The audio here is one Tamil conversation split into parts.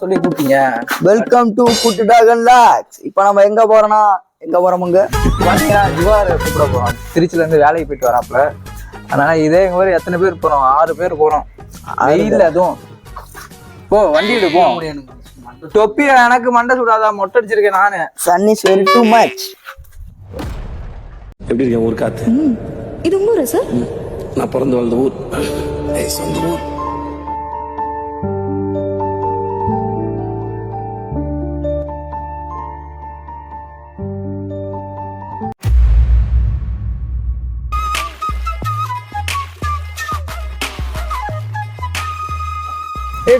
சொல்லி கூப்பிட்டீங்க. வெல்கம் டு குட்டு டாகன் லாக்ஸ் இப்போ நம்ம எங்க போறோம்னா எங்க போறோமுங்க பாத்தீங்கன்னா ஜிவார் கூப்பிட போறோம். திருச்சில இருந்து வேலைக்கு போயிட்டு வராப்ல அதனால இதே எங்க மாதிரி எத்தனை பேர் போறோம்? ஆறு பேர் போறோம். வெயில் அதுவும். போ வண்டி எடுப்போம் தொப்பி எனக்கு மண்டை சுடாதா? மொட்டை அடிச்சிருக்கேன் நானு. Sun is very too much எப்படி இருக்கேன் ஊர் காத்து? இது ஊரா சார்? நான் பிறந்து வளர்ந்த ஊர். ஏய், சொந்த ஊர்.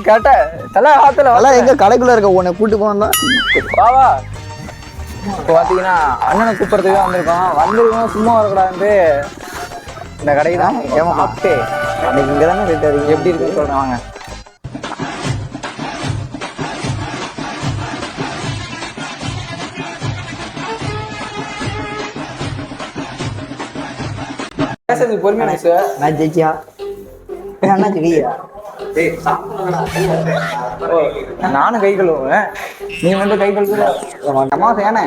கேட்ட தலை ஆத்துல அதெல்லாம் எங்க கடைக்குள்ள இருக்க உன்னை கூட்டு போனா வா வா. இப்போ பார்த்தீங்கன்னா அண்ணனை கூப்பிட்றதுக்கு தான் வந்திருக்கோம். வந்திருக்கோம் சும்மா வரக்கூடாதுன்ட்டு. இந்த கடைக்கு தான் ஏமா. சாப்பிட்டு அன்னைக்கு இங்க தானே ரேட் அதிகம். எப்படி இருக்குன்னு சொல்றேன் வாங்க. பேசுறது பொறுமையா பேசு. நான் ஜெயிச்சியா? அண்ணா ஜெயியா நானும் கை கழுவுவேன். நீ வந்து கை கழுவுற. அமாவாசை ஏனே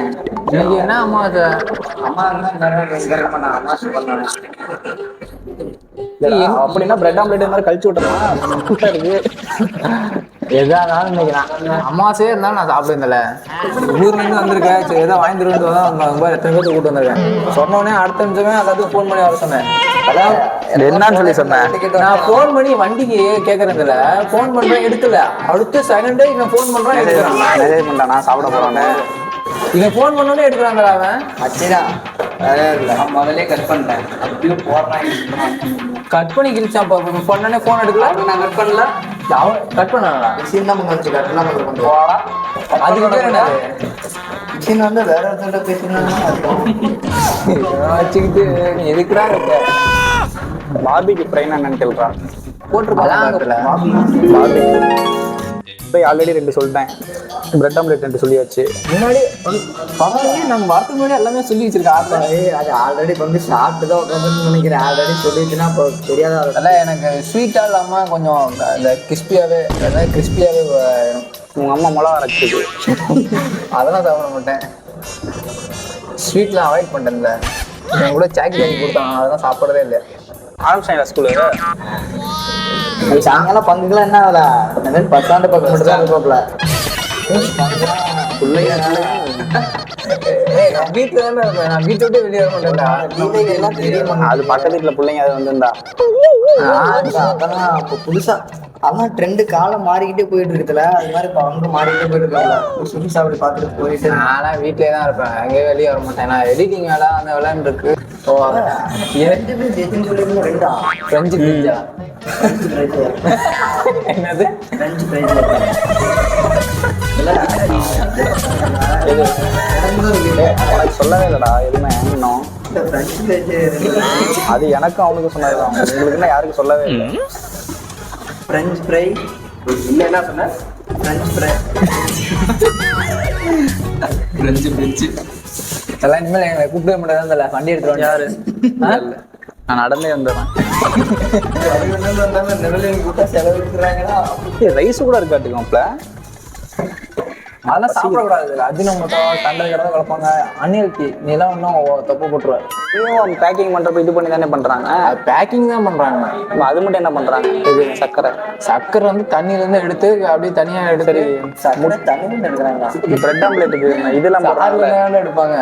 இன்னைக்கு என்ன அமாவாசை ஏய், அப்படின்னா பிரெட் ஆம்லெட் மாதிரி கழிச்சு விட்டுறலாம். இருக்கு. எதானாலும் இன்னைக்கு நான் அமாவாசையே இருந்தாலும் நான் சாப்பிடுறதில்ல ஊர்ல இருந்து வந்திருக்கேன். சரி ஏதோ வாங்கி தருவேன் தான் எத்தனை பேருக்கு கூட்டு வந்திருக்கேன். சொன்ன உடனே அடுத்த நிமிஷமே எல்லாத்துக்கும் ஃபோன் பண்ணி வர சொன்னேன். அதான் என்னன்னு சொல்லி சொன்னேன். நான் ஃபோன் பண்ணி வண்டிக்கு கேட்கறதில்ல ஃபோன் பண்றேன் எடுக்கல. அடுத்த செகண்டே இவன் ஃபோன் பண்றான் எடுக்கிறான். மெசேஜ் நான் சாப்பிட போறேன்னு. இவன் ஃபோன் பண்ணோடனே எடுக்கிறாங்களா அவன். அச்சிடா. நான் முதல்ல கட் பண்ணிட்டேன். அப்படியும் போடுறேன் கட் பண்ணி கிழிச்சான் ஃபோன் பண்ணோடனே ஃபோன் எடுக்கல. நான் கட் பண்ணல. அவன் கட் மிஷின் தான் வந்து கட் பண்ணாம கொண்டு போடா. அதுக்கு பேர் என்ன? மிஷின் வந்து வேற ஒருத்தர் பேசினா வச்சுக்கிட்டு நீ எதுக்குடா இருக்க? பார்பிக்கு ஃப்ரைனா என்னன்னு கேள்றான் போட்டுருப்பாங்க போய் ஆல்ரெடி ரெண்டு சொல்லிட்டேன். பிரெட் ஆம்லெட் ரெண்டு சொல்லியாச்சு. முன்னாடி பரவாயில்லையே நம்ம வரத்துக்கு முன்னாடி எல்லாமே சொல்லி வச்சிருக்கேன் அது ஆல்ரெடி வந்து சாப்பிட்டு தான் உட்காந்துன்னு நினைக்கிறேன். ஆல்ரெடி சொல்லிச்சுன்னா இப்போ தெரியாத அதெல்லாம் எனக்கு ஸ்வீட்டாக இல்லாமல் கொஞ்சம் இந்த கிறிஸ்பியாகவே அதாவது கிறிஸ்பியாகவே வேணும் உங்க அம்மா மிளகா அரைச்சிது. அதெல்லாம் சாப்பிட மாட்டேன். ஸ்வீட்லாம் அவாய்ட் பண்ணிட்டேன்ல என் கூட சாக்கி வாங்கி கொடுத்தாங்க அதெல்லாம் சாப்பிட்றதே இல்லை. ஆரம்பிச்சாங்களா ஸ்கூலு சாயங்காலம் பங்குலாம் என்ன ஆகல இந்த பத்தாண்டு பக்கம் மட்டும் தான் நான் வீட்டில் நான் வீட்டை விட்டு வெளியே வர எல்லாம் தெரியுமா? அது பக்கத்து வீட்டுல பிள்ளைங்க அது வந்திருந்தா. அதெல்லாம் இப்போ புதுசா. அதான் ட்ரெண்டு காலம் மாறிக்கிட்டே போயிட்டு இருக்குதுல. அது மாதிரி இப்போ அவங்க மாறிக்கிட்டே போயிட்டு இருக்காங்க புதுசா அப்படி பார்த்துட்டு போயிட்டு. நான்லாம் வீட்டிலே தான் இருப்பேன். எங்கேயும் வெளியே வர மாட்டேன். நான் எடிட்டிங் வேலை அந்த வேலைன்னு இருக்கு. ரெண்டு ஃப்ரெஞ்சு ஃப்ரெஞ்சு பிரைஸ் என்னது? ஃப்ரெஞ்சு சொல்லவே இல்லடா எதுவுமே இன்னும் ஃப்ரெஞ்சு அது எனக்கும் அவனுக்கும் சொன்னதுதான் உங்களுக்கு யாருக்கும் சொல்லவே இல்லை. ஃப்ரெஞ்ச் ஃப்ரை இல்லை என்ன சொன்ன? ஃப்ரெஞ்ச் ஃப்ரை ஃப்ரெஞ்சு பிரிஞ்சு எல்லாம் இனிமேல் எங்களை கூப்பிடவே மாட்டேன் இல்லை வண்டி எடுத்துருவாங்க யாரு? நான் நடந்தே வந்துடுறேன் கூட்டா செலவிட்டுறாங்கன்னா ரைஸ் கூட இருக்காட்டுக்கும்ல அதெல்லாம் சாப்பிடக்கூடாது அஜினோமோட்டோ சண்டை கடை கலப்பாங்க அன்ஹெல்த்தி நீ எல்லாம் ஒன்றும் தப்பு போட்டுருவேன் பேக்கிங் பண்றப்ப இது பண்ணி தானே பண்றாங்க? பேக்கிங் தான் பண்றாங்க. அது மட்டும் என்ன பண்றாங்க? இது சக்கரை சக்கரை வந்து தண்ணியில இருந்து எடுத்து அப்படியே தனியா எடுத்து சட்டை தண்ணி எடுக்கிறாங்க பிரெட் ஆம்லெட்டுக்கு இதெல்லாம் எடுப்பாங்க.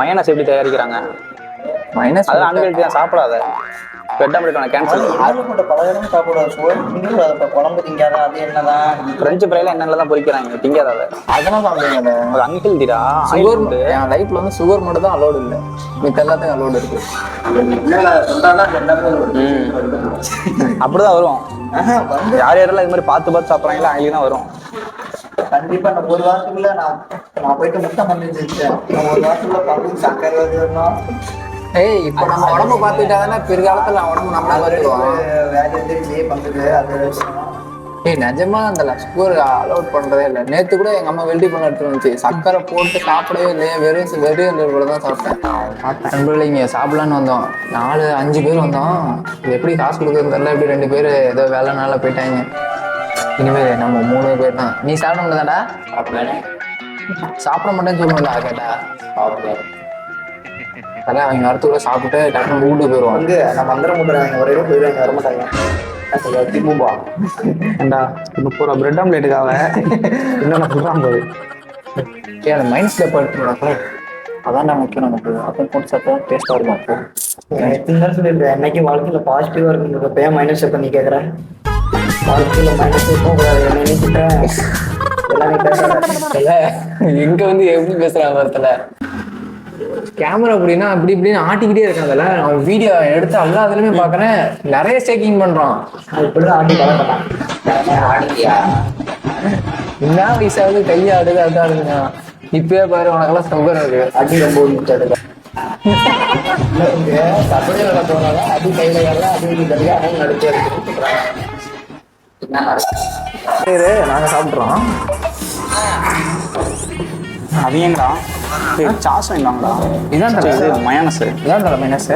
மயனஸ் எப்படி தயாரிக்கிறாங்க? மைனஸ் அதெல்லாம் அன்ஹெல்த்தி தான் சாப்பிடாத. ஆம்லெட் கேன்சல் ஆறு போட்ட பலகாரம் சாப்பிடாது சோறு திங்கிறது குழம்பு திங்காத அது என்னதான்? ஃப்ரெஞ்சு ஃப்ரைல எண்ணெயில தான் பொரிக்கிறாங்க திங்காத அதை. அதெல்லாம் சாப்பிடுங்க அது அன்ஹெல்திடா சுகர் என் லைஃப்ல வந்து சுகர் மட்டும் தான் அலோடு இல்லை. மித்த எல்லாத்தையும் அலோடு இருக்கு. அப்படிதான் வரும். யார் யாரெல்லாம் இது மாதிரி பார்த்து பார்த்து சாப்பிட்றாங்களோ அவங்களுக்கு தான் வரும். கண்டிப்பா நான் ஒரு வாரத்துக்குள்ள நான் நான் போயிட்டு முட்டை பண்ணி வச்சிருக்கேன். ஒரு வாரத்துக்குள்ள பங்கு சக்கரை ஏய் இப்போ நம்ம உடம்ப பார்த்துக்கிட்டா தானே பிற்காலத்துல உடம்பு நம்மள வேலை அது ஏய் நிஜமா அந்த சுகர் அலோட் பண்றதே இல்லை. நேத்து கூட எங்க அம்மா வெல்டி பண்ண எடுத்துட்டு வந்துச்சு. சக்கரை போட்டு சாப்பிடவே இல்லையே. வெறும் வெறும் கூட தான் சாப்பிட்டேன். நண்பர்களே இங்க சாப்பிடலான்னு வந்தோம். நாலு அஞ்சு பேர் வந்தோம். எப்படி காசு கொடுக்குறது தெரியல. எப்படி ரெண்டு பேர் ஏதோ வேலைனால போயிட்டாங்க. இனிமேல் நம்ம மூணு பேர் தான். நீ சாப்பிட மாட்டேதாடா சாப்பிட மாட்டேன்னு சொல்லுவேன்டா கேட்டா அதான் அவங்க வரத்துக்குள்ள சாப்பிட்டு டக்குனு வீட்டுக்கு போயிடுவாங்க வந்து நான் மந்திரம் முட்டுறாங்க ஒரே போயிடுவாங்க வர மாட்டாங்க திமும்பா ஏண்டா முப்பது ரூபா பிரெட் ஆம்லேட்டுக்காக இன்னொன்று சொல்கிறான் போது ஏன் அந்த ஸ்டெப் எடுத்துக்கூடாது அதான்டா முக்கியம் நமக்கு. அப்போ போட்டு சாப்பிட்டா டேஸ்ட்டாக இருக்கும் அப்போ சொல்லியிருக்கேன் என்னைக்கு வாழ்க்கையில பாசிட்டிவா இருக்குன்றத ஏன் மைனஸ் பண்ணி கேட்குறேன் வாழ்க்கையில மைனஸ் இருக்கும் என்ன எல்லாமே எங்க வந்து எப்படி பேசுறாங்க ஒருத்தல கேமரா அப்படின்னா அப்படி இப்படின்னு ஆட்டிக்கிட்டே இருக்காங்கல்ல. அவன் வீடியோ எடுத்து எல்லா இதுலயுமே பாக்குறேன் நிறைய ஸ்டேக்கிங் பண்றான். அது இப்படிதான் ஆட்டி என்ன வயசாவது கையை ஆடுது அதான் இருக்குங்க இப்பயே பாரு உனக்கெல்லாம் சுகர் இருக்கு. அடி ரொம்ப கபடி விளையாட போனாங்க அடி கையில அவங்க நடிச்சு நாங்க சாப்பிட்றோம் அவியங்கடா சாஸ் வேண்டாங்களா இதான் சரி, இது மயானஸ் இதான் தலை மைனஸ்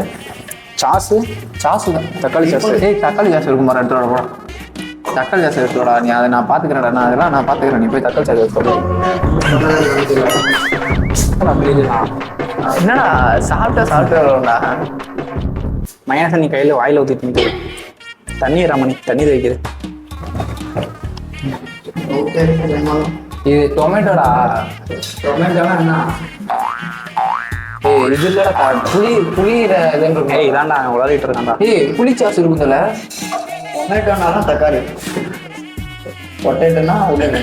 சாஸு? சாசு தான். தக்காளி சாஸ். ஏய் தக்காளி சாஸ் இருக்கும் பாரு எடுத்துட போடா. தக்காளி சாஸ் எடுத்துடா நீ அதை நான் பாத்துக்கிறேன்டா நான் அதெல்லாம் நான் பாத்துக்கிறேன் நீ போய் தக்காளி சாஸ் எடுத்து என்னடா சாப்பிட்டா சாப்பிட்டு வரும்டா. மயானஸை நீ கையில் வாயில் ஊற்றிட்டு நிற்குது தண்ணி ரமணி தண்ணி வைக்குது இது டொமேட்டோடா? டொமேட்டோனா என்ன? ஏய் இது இல்லடா புளி புளி இதுன்னு ஏய் அவன் உளறிட்டு இருக்கான்டா. ஏய் புளி சாஸ் இருக்குதுல்ல டொமேட்டோனாலும் தக்காளி. பொட்டேட்டோனா உடனே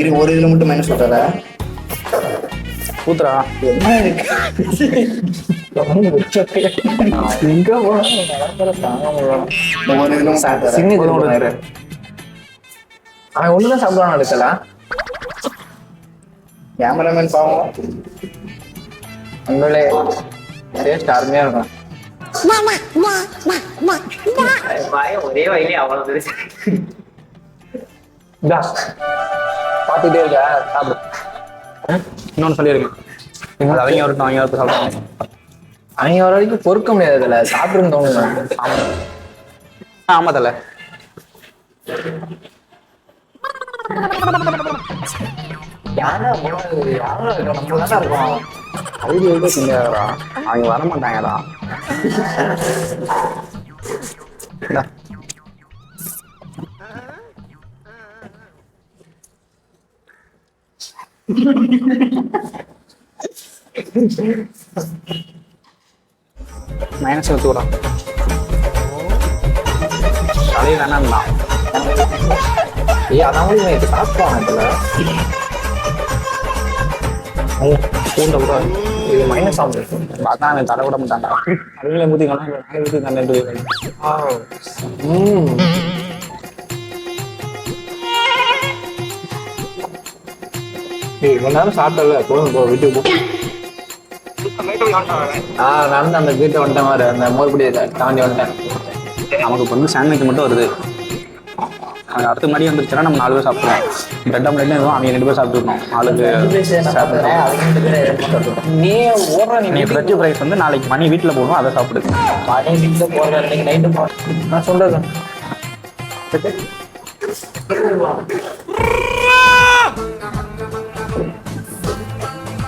இது ஒரு இதுல மட்டும் மைனஸ் சொல்றத ஊத்துறா. என்ன இருக்கு? எங்க ஒரு இதுல சின்ன அவன் ஒண்ணுதான் சாப்பிடுவான் எடுக்கல கேமராமேன் பாவம். உங்களே டேஸ்ட் அருமையா இருக்கும். ஒரே வயலே அவ்வளவு பெருசு. பாத்துட்டே இருக்க சாப்பிடு. இன்னொன்று சொல்லியிருக்கேன் அவங்க வரட்டும் அவங்க வரட்டும் சாப்பிடுவாங்க அவங்க வர வரைக்கும் பொறுக்க முடியாது இதுல சாப்பிடுன்னு தோணுது. ஆமாம் தலை யாரா போனது யாரா இருக்கோம் நம்ம தானே இருக்கோம் அவங்க எவ்வளோ சிங்காரா அவங்க வர மாட்டாங்கடா. மைனஸ் எடுத்துக்கிறான் தலையை ஏய் அதான் கூட இது சாப்பிடுவான் இதுல பூண்டை கூட இது மைனஸ் ஆகும் பார்த்தா அவன் தடை விட மாட்டான்டா. அவங்களே ஊற்றிக்கலாம் நானே ஊற்றி தண்ணி ம் ஏய் இவ்வளவு நேரம் சாப்பிட்டல போதும் போ வீட்டுக்கு போ. ஆ நடந்து அந்த வீட்டை வந்துட்டேன் மாதிரி அந்த மோர்படியை தாண்டி வந்துட்டேன். நமக்கு பொண்ணு வந்து சாண்ட்விச் மட்டும் வருது. அவங்க அடுத்த மாதிரி வந்துருச்சுன்னா நம்ம நாலு பேர் சாப்பிடுவோம் பிரெட் ஆம்லெட்ல எதுவும் அவங்க ரெண்டு பேர் சாப்பிட்டுருக்கோம் ஆளுக்கு நீ ஓடுற நீ நீ ஃப்ரைஸ் வந்து நாளைக்கு மணி வீட்டில் போகணும் அதை சாப்பிடுங்க மணி வீட்டில் போகிற நைட்டு நான் சொல்றது.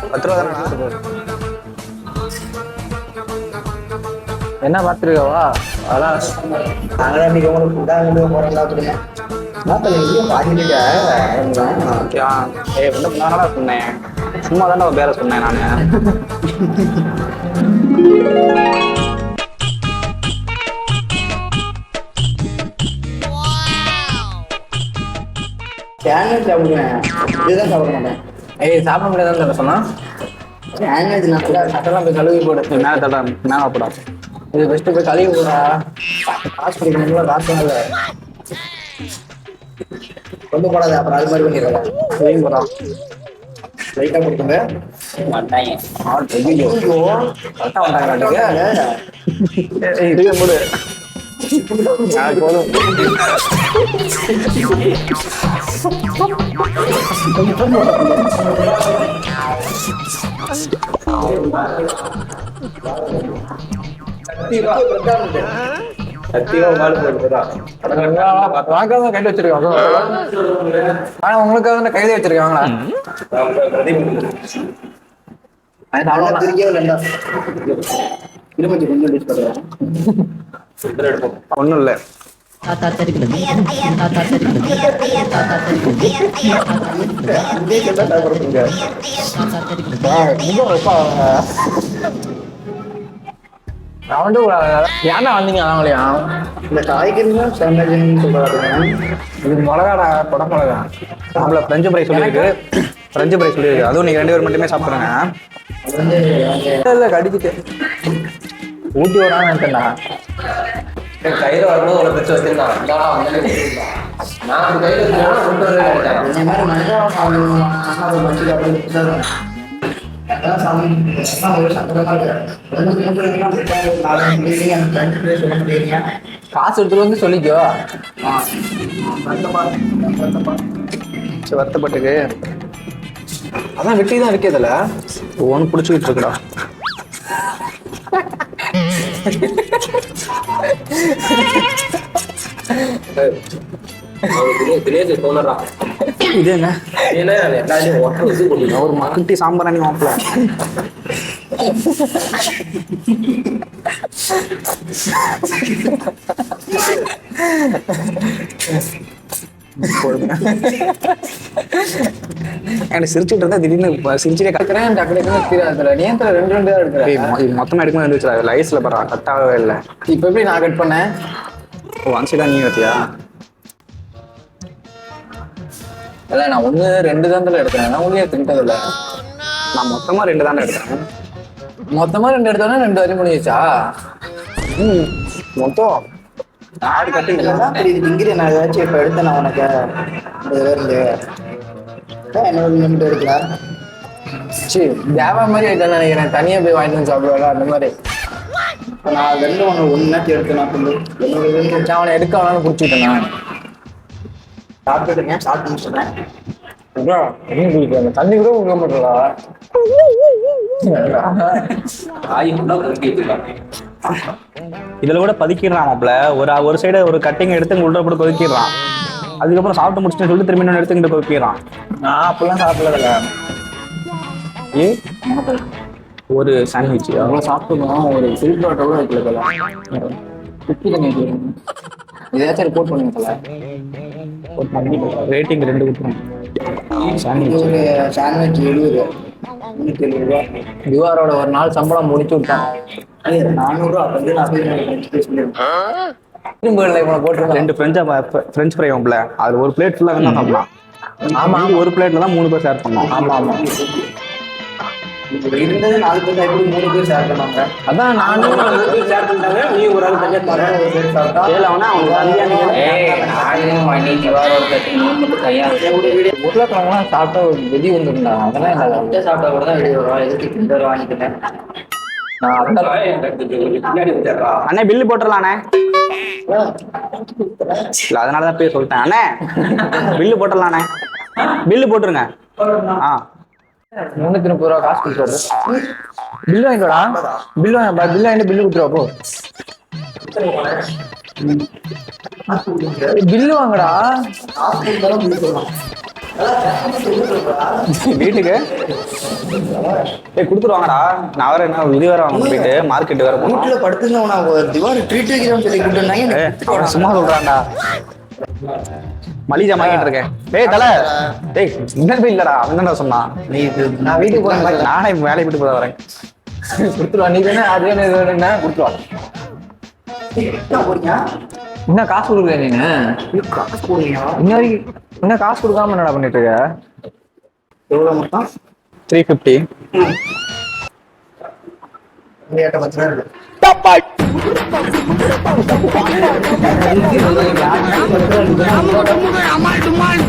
பத்து ரூபா தானே என்ன பார்த்துருக்கவா? அதான். நாங்களே இன்னைக்கு உங்களுக்கு இதாக சொன்னேன். சும்மா தானே பேர சொன்னேன் நான். சாண்ட்விச் சாப்பிடுவேன் இதுதான் சாப்பிட மாட்டேன். ஏய் சாப்பிட முடியாதுன்னு சொன்னா. சாண்ட்விச் நான் சட்டெல்லாம் போய் கழுவி போடு. மேலே தட மேலே போடா. இது பெஸ்ட்டு போய் கழுவி போடா காசு கொடுக்கணும்ல காசு இல்லை கொண்டு போடாத அப்புறம் அது மாதிரி பண்ணிடுறேன். இதையும் போடா லைட்டாக கொடுத்துங்க கரெக்டாக வந்தாங்க ஏய் இதுவே போடு நாளைக்கு போதும். சத்தியமா மாடு போடுறா வாங்காம கையில வச்சிருக்காங்க. ஆனா உங்களுக்காக தான் கையில வச்சிருக்காங்களா? ஒன்றும் இல்லை. தாத்தா தெரிகிறது தாத்தா தெரிகிறது தாத்தா முடியாது தாத்தா ரொம்ப நான் வந்து ஏன்டா வந்தீங்க அவங்களையா இந்த காய்கறிலாம் சாம்ராஜ்யம் சொல்றாங்க இது மிளகாடா கொட மிளகா நம்மள ஃப்ரெஞ்சு ஃப்ரை சொல்லியிருக்கு ஃப்ரெஞ்சு ஃப்ரை சொல்லியிருக்கு அதுவும் நீங்கள் ரெண்டு பேர் மட்டுமே சாப்பிட்றேங்க இல்ல கடிச்சிட்டு ஊட்டி வரான்னு நினைச்சேன்டா கையில வரும்போது ஒரு பிரச்சனை வச்சிருந்தான் நான் கையில கொண்டு காசு எடுத்துட்டு வந்து சொல்லிக்கோ. சரி வருத்தப்பட்டுக்கு. அதான் வெட்டி தான் இருக்கு இதுல ஒன்று பிடிச்சிக்கிட்டு இருக்குடா. தினேஷ் தோணுறான் இது என்ன ஏன்னா எல்லாத்தையும் ஒட்ட எனக்கு சிரிச்சுட்டு இருந்தா திடீர்னு சிரிச்சுட்டே கத்துறேன் கத்து டக்கு டக்குன்னு தெரியாதுல நீ ஏன் ரெண்டு ரெண்டு தான் எடுக்கிற மொத்தமா எடுக்கணும் இருந்துச்சு அது லைஸ்ல பரவாயில்ல கட் ஆகவே இல்லை இப்ப எப்படி நான் கட் பண்ணேன் ஓ தான் நீ வச்சியா இல்ல நான் ஒண்ணு ரெண்டு தான் தல எடுக்கிறேன் நான் ஒண்ணே எடுத்துக்கிட்டது இல்ல. நான் மொத்தமா ரெண்டு தானே எடுத்தேன். மொத்தமா ரெண்டு எடுத்தோன்னா ரெண்டு வரையும் முடிஞ்சிச்சா ம் மொத்தம். ஆறு கட்டு இங்கிரி நான் ஏதாச்சும் இப்போ எடுத்தேன் நான் உனக்கு இருந்து லிமிட் எடுக்கலாம் சரி தேவா மாதிரி ஆயிட்டேன்னு நினைக்கிறேன். தனியா போய் வாங்கிட்டு வந்து சாப்பிடுவாங்க அந்த மாதிரி. இப்போ நான் ரெண்டு ஒன்று ஒன்று நேரத்தை எடுத்து நான் சொல்லு. என்னோட இருந்து சரி, அவனை எடுக்க வேணாம்னு குடிச்சுட்டேன் நான். சாப்பிட்டுருங்க சாப்பிட்டு bro, தண்ணி கூட குடிக்க மாட்டா இதுல கூட பதுக்கிடுறான் மாப்ள ஒரு ஒரு சைடு ஒரு கட்டிங் எடுத்து உள்ள போட்டு கொதிக்கிடுறான். அதுக்கப்புறம் சாப்பிட்டு முடிச்சுட்டு சொல்லி திரும்பி இன்னொன்று எடுத்து இங்கிட்ட கொதிக்கிறான் நான் அப்பெல்லாம் சாப்பிடல ஏ? ஒரு சாண்ட்விச் அவ்வளோ சாப்பிட்டுக்கணும் ஒரு ஃபில்டர் கூட வைக்கல குப்பி தண்ணி ஏதாச்சும் ரிப்போர்ட் பண்ணுங்க போல ரேட்டிங் ரெண்டு கொடுத்துரும் சாண்ட்விச் ஒரு சாண்ட்விச் எழுபது. முந்நூற்றி எழுபது ரூபா. திவாரோட ஒரு நாள் சம்பளம் முடிச்சு விட்டான் அது நானூறுரூவா வந்து நான் சொல்லியிருக்கேன் திரும்ப இவனை போட்டுருக்கான். ரெண்டு ஃப்ரெஞ்ச் ஃப்ரெஞ்ச் ஃப்ரை ஆகும்ல. அது ஒரு பிளேட் ஃபுல்லாக வேணா சாப்பிடலாம். ஆமா ஒரு பிளேட்ல தான் மூணு பேர் ஷேர் பண்ணோம் ஆமா ஆமா. இப்போ இருந்தது நாலு பேர் எப்படி மூணு பேர் ஷேர் பண்ணாங்க அதான் நானும் ஷேர் பண்ணிட்டாங்க நீ ஒரு ஆள் தனியாக தர ஒரு பேர் சாப்பிட்டா ஏழு அவனா அவனுக்கு உருளைக்கிழங்குலாம் சாப்பிட்டா ஒரு வெடி வந்துருந்தா அதெல்லாம் முட்டை சாப்பிட்டா கூட தான் வெளியே வரும் எதுக்கு வாங்கிக்கிட்டேன்? அண்ணே பில்லு போட்டுடலாண்ணே. இல்ல அதனால தான் போய் சொல்லிட்டேன். அண்ணே பில்லு போட்டுடலாண்ணே. பில்லு போட்டுருங்க. ஆ. முன்னூத்தி முப்பது ரூபா காசு கொடுத்துருவா பில்லு வாங்கிக்கோடா. பில்லு வாங்க பில்லு வாங்கிட்டு பில்லு கொடுத்துருவா போ. பில்லு வாங்கடா. வீட்டுக்கு? ஏய் கொடுத்துருவாங்கடா நான் வேற என்ன இது வேற வாங்க போயிட்டு மார்க்கெட் வேற போனோம் வீட்டில் படுத்துங்க நான் ஒரு திவார் ட்ரீட் வைக்கிறேன்னு சொல்லி அவன் சும்மா சொல்றான்டா. மளிகை வாங்கிட்டு இருக்கேன். டேய் தல. டேய் இன்னும் போய் இல்லடா. அவன் தான் சொன்னான் நீ நான் வீட்டுக்கு போறேன் நானே வேலையை விட்டு போத வரேன். கொடுத்துருவா. நீ தானே அது வேணும் இது வேணும்னா கொடுத்துருவா. போறீங்க என்ன காசு கொடுக்குற நீனு? காசு போடுறீங்க இன்ன வரைக்கும் என்ன காசு கொடுக்காம என்னடா பண்ணிட்டு இருக்க? எவ்வளோ மொத்தம்? த்ரீ ஃபிஃப்டி பத்து ரூபா இருக்கு. டமால் டமால்